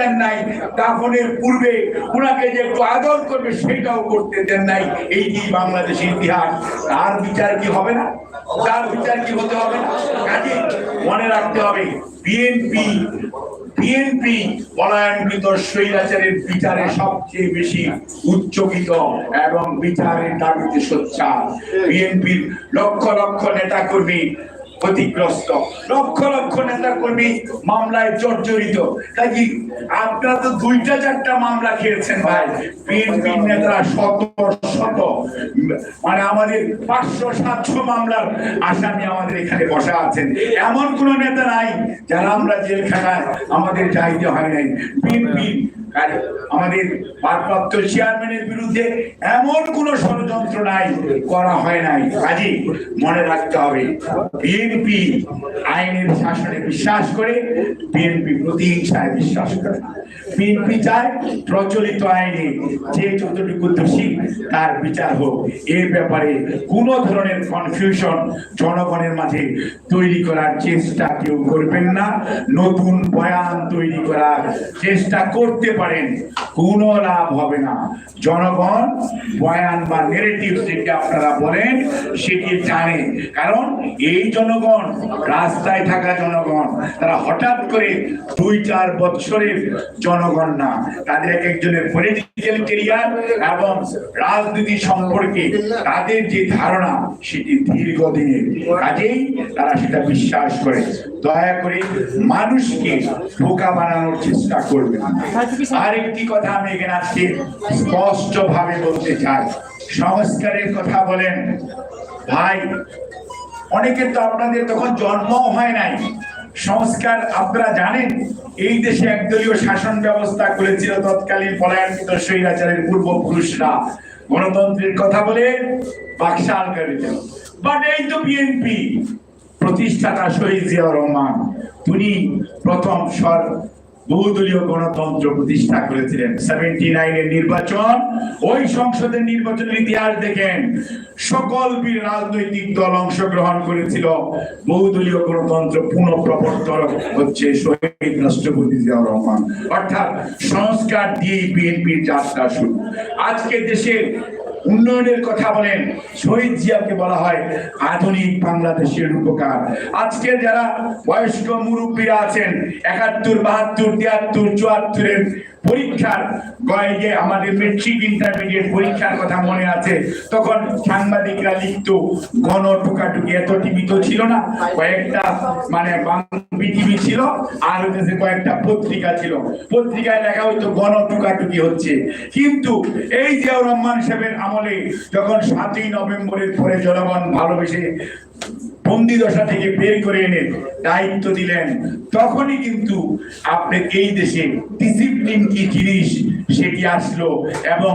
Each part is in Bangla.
দেন নাই, দাফনের পূর্বে উনাকে যে একটু আদর করবে, সেটাও করতে দেন নাই। এই যে বাংলাদেশের ইতিহাস? তার বিচার কি হবে না? তার বিচার কি হতে হবে না? কাজে মনে রাখতে হবে, বিএনপি বিএনপি পলায়নকৃত স্বৈরাচারের বিচারে সবচেয়ে বেশি উচ্চকিত এবং বিচারের দাবিতে সোচ্চার। বিএনপির লক্ষ লক্ষ নেতা কর্মী ক্ষতিগ্রস্ত। লক্ষ লক্ষ নেতা কর্মী মামলায় জর্জরিত। আপনারা তো দুইটা চারটা মামলা খেয়েছেন ভাই? বিএনপির নেতারা শত শত। মানে আমাদের পাঁচশো, সাতশো মামলার আসামি আমাদের এখানে বসা আছেন। এমন কোন নেতা নাই যারা আমরা জেলখানায় আমাদের যাইতে হয় নাই। বিএনপি আমাদের ভারপ্রাপ্ত চেয়ারম্যানের বিরুদ্ধে এমন কোন ষড়যন্ত্র নাই, করা হয় নাই। কাজে, মনে রাখতে হবে বিএনপি আইনের শাসনে বিশ্বাস করে বিএনপি প্রতিহিংসায় বিশ্বাস করে বিএনপি চায় প্রচলিত আইনে যে যতটুকু দোষী, তার বিচার হোক। এর ব্যাপারে কোনো ধরনের কনফিউশন জনগণের মাঝে তৈরি করার চেষ্টা কেউ করবেন না। নতুন বয়ান তৈরি করার চেষ্টা করতে পারেন। কোনো লাভ হবে না। জনগণ বয়ান বা নেগেটিভ যেটি আপনারা বলেন, সেটি জানে কারণ এই জনগণ, রাস্তায় থাকা জনগণ, তারা হঠাৎ করে দুই, চার বছরের জনগণ না। তাদের এক একজনের পলিটিক্যাল কেরিয়ার এবং রাজনীতি সম্পর্কে তাদের যে ধারণা, সেটি দীর্ঘদিনের। কাজেই তারা সেটা বিশ্বাস করে। দয়া করে মানুষকে বোকা বানানোর চেষ্টা করবে না আরেকটি কথা আমি এখানে আজকে স্পষ্ট ভাবে বলতে চাই। সংস্কারের কথা বলেন। ভাই অনেকের তো আপনাদের তখন জন্মও হয় নাই। সংস্কার আপনারা জানেন? এই দেশে একদলীয় শাসন ব্যবস্থা করেছিল তৎকালীন পলায়নকৃত স্বৈরাচারের পূর্বপুরুষরা। গণতন্ত্রের কথা বলে বাকশাল করেছিল বাট এই তো বিএনপি প্রতিষ্ঠাতা শহীদ জিয়াউর রহমান। তিনি প্রথম সর বহুদলীয় গণতন্ত্র প্রতিষ্ঠা করেছিলেন। সেভেন্টি নাইনের নির্বাচন, ওই সংসদের নির্বাচনের ইতিহাস দেখেন। সকল রাজনৈতিক দল অংশগ্রহণ করেছিল। বহুদলীয় গণতন্ত্র পুনঃপ্রবর্তন হচ্ছে শহীদ রাষ্ট্রপতি জিয়াউর রহমান। অর্থাৎ সংস্কার দিয়ে বিএনপির যাত্রা শুরু। আজকে দেশের উন্নয়নের কথা বলেন, শহীদ জিয়াকে বলা হয় আধুনিক বাংলাদেশের রূপকার। আজকে যারা বয়স্ক মুরব্বীরা আছেন, একাত্তর, বাহাত্তর, তিয়াত্তর, চুয়াত্তরের পরীক্ষার গয়ে আমাদের মেট্রিক ইন্টারমিডিয়েট পরীক্ষার কথা মনে আছে, তখন সাংবাদিকরা লিখত গণ টুকাটুকি এত টিভি তো ছিল না, কয়েকটা মানে বিটিভি ছিল, আর হচ্ছে কয়েকটা পত্রিকা ছিল। পত্রিকায় লেখা হইতো গণ টুকাটুকি হচ্ছে। কিন্তু এই জিয়াউর রহমান সাহেবের আমলে যখন সাতই নভেম্বরের পরে জনগণ ভালোবেসে বন্দি দশা থেকে বের করে এনে দায়িত্ব দিলেন। তখনই কিন্তু আপনি এই দেশে ডিসিপ্লিন কি জিনিস সেটি আসলো এবং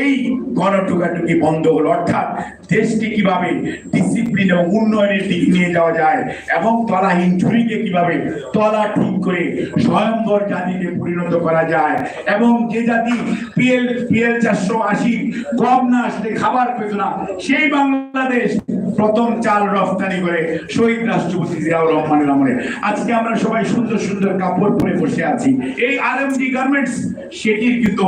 এই গণটুকাটুকি বন্ধ হলো। অর্থাৎ দেশকে কীভাবে ডিসিপ্লিন এবং উন্নয়নের দিকে নিয়ে যাওয়া যায় এবং তলাহীন ঝুড়িকে কীভাবে তলা ঠিক করে স্বয়ম্বর জাতিতে পরিণত করা যায় এবং যে জাতি পিএল পিএল চারশো আশি গম না আসলে খাবার পেত না, সেই বাংলাদেশ প্রথম চাল রফতানি করে শহীদ রাষ্ট্রপতি জিয়াউর রহমানের আমলে। আজকে আমরা সবাই সুন্দর সুন্দর কাপড় পরে বসে আছি। এই আরএমজি গার্মেন্টস সেটির কিন্তু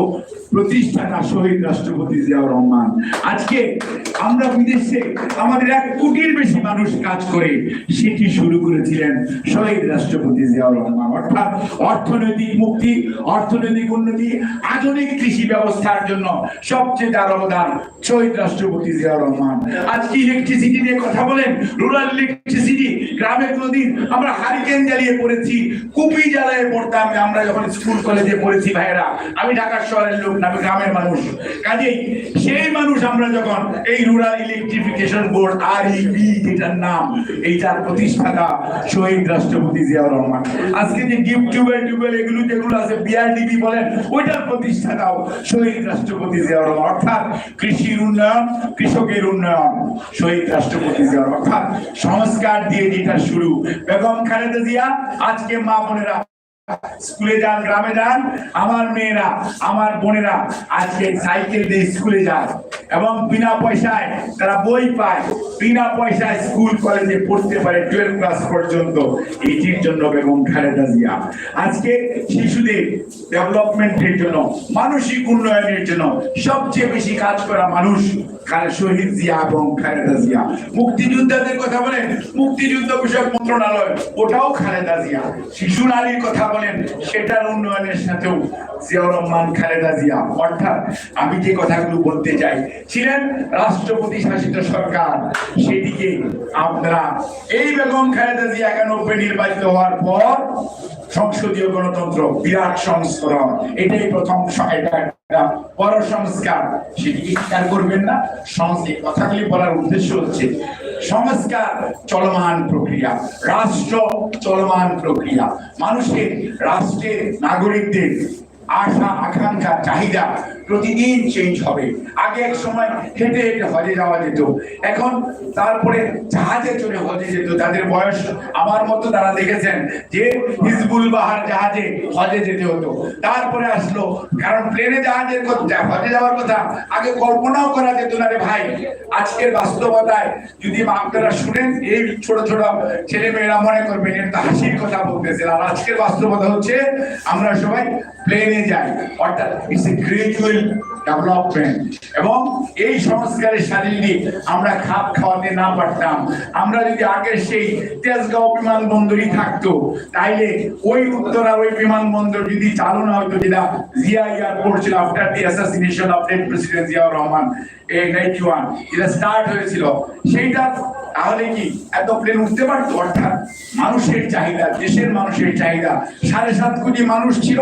প্রতিষ্ঠাতা শহীদ রাষ্ট্রপতি জিয়াউর রহমান। আজকে আমরা বিদেশে আমাদের এক কোটির বেশি মানুষ কাজ করে সেটি শুরু করেছিলেন শহীদ রাষ্ট্রপতি জিয়াউর রহমান। অর্থাৎ অর্থনৈতিক মুক্তি, অর্থনৈতিক উন্নতি, আধুনিক কৃষি ব্যবস্থার জন্য সবচেয়ে তার অবদান শহীদ রাষ্ট্রপতি জিয়াউর রহমান। আজকে ইলেকট্রিসিটি নিয়ে কথা বলেন? রুরাল ইলেকট্রিসিটি গ্রামে কোনদিন আমরা হারিকেন জ্বালিয়ে পড়েছি, কুপি জ্বালিয়ে পড়তাম। আমরা যখন স্কুল কলেজে পড়েছি ভাইয়েরা আমি ঢাকা শহরের লোক না, আমি গ্রামের মানুষ। কাজেই সেই মানুষ আমরা যখন এই রুরাল ইলেকট্রিফিকেশন বোর্ড আর ইবি যেটার নাম, এইটার প্রতিষ্ঠাতা শহীদ রাষ্ট্রপতি জিয়াউর রহমান। আজকে যে ডিপ টিউবেল টিউবেল এগুলো যেগুলো আছে বিআরডিবি বলেন, ওইটার প্রতিষ্ঠাতাও শহীদ রাষ্ট্রপতি জিয়াউর রহমান। অর্থাৎ কৃষির উন্নয়ন, কৃষকের উন্নয়ন, শহীদ রাষ্ট্রপতি জিয়াউর রহমান। অর্থাৎ সংস্কার দিয়ে যেটা শুরু। বেগম খালেদা জিয়া, আজকে মা বোনেরা স্কুলে যান, গ্রামে যান, আমার মেয়েরা, আমার বোনেরা আজকে সাইকেল দিয়ে স্কুলে যায় এবং বিনা পয়সায় তারা বই পায়। বিনা পয়সায় স্কুল, কলেজে পড়তে পারে টুয়েলভ ক্লাস পর্যন্ত। এটির জন্য বেগম খালেদা জিয়া। আজকে শিশুদের ডেভেলপমেন্টের জন্য, মানসিক উন্নয়নের জন্য সবচেয়ে বেশি কাজ করা মানুষ শহীদ জিয়া এবং খালেদা জিয়া। মুক্তিযোদ্ধাদের কথা বলেন, মুক্তিযুদ্ধ বিষয়ক মন্ত্রণালয়, ওটাও খালেদা জিয়া। শিশু নারীর কথা বলেন সেটার উন্নয়নের সাথেও জিয়াউর রহমান, খালেদা জিয়া। অর্থাৎ আমি যে কথাগুলো বলতে চাই, ছিলেন রাষ্ট্রপতি শাসিত সরকার, সেদিকে আপনারা এই বেগম খালেদা জিয়া একানব্বই নির্বাচিত হওয়ার পর সংসদীয় গণতন্ত্র বিরাট সংস্করণ, এটাই প্রথম এটা বড় সংস্কার সেটি স্বীকার করবেন না সংস্কার কথাগুলি বলার উদ্দেশ্য হচ্ছে সংস্কার চলমান প্রক্রিয়া রাষ্ট্র চলমান প্রক্রিয়া। মানুষের রাষ্ট্রের নাগরিকদের আশা আকাঙ্ক্ষা চাহিদা প্রতিদিন চেঞ্জ হবে। আগে এক সময় হেঁটে হেঁটে হজে যাওয়া যেত। এখন তারপরে জাহাজে চড়ে হজে যেত। তাদের বয়স আমার মতো তারা দেখেছেন যে হিজবুল বাহার জাহাজে হজে যেতে হতো। তারপরে আসলো, কারণ প্লেনে জাহাজের কথা হজে যাওয়ার কথা আগে কল্পনাও করা যেত না রে ভাই। আজকের বাস্তবতায় যদি আপনারা শুনেন, এই ছোট ছোট ছেলে মেয়েরা মনে করবেন এটা হাসির কথা বলতেছে। আর আজকের বাস্তবতা হচ্ছে, আমরা সবাই প্লেনে যাই। অর্থাৎ ইটস এ গ্রাজুয়াল ডেভেলপমেন্ট এবং এই সংস্কারের আমরা খাপ খাওয়াতে না পারতাম, আমরা যদি আগের সেই তেজগাঁও বিমানবন্দরই থাকতো, তাইলে ওই ওই বিমানবন্দর যদি চালু না হতো যেটা জিয়া এয়ারপোর্ট ছিল after the assassination of president Ziaur Rahman ninety one যেটা স্টার্ট হয়েছিল, সেইটা তাহলে কি এত প্লেন উঠতে পারতো? অর্থাৎ মানুষের চাহিদা, দেশের মানুষের চাহিদা, সাড়ে সাত কোটি মানুষ ছিল।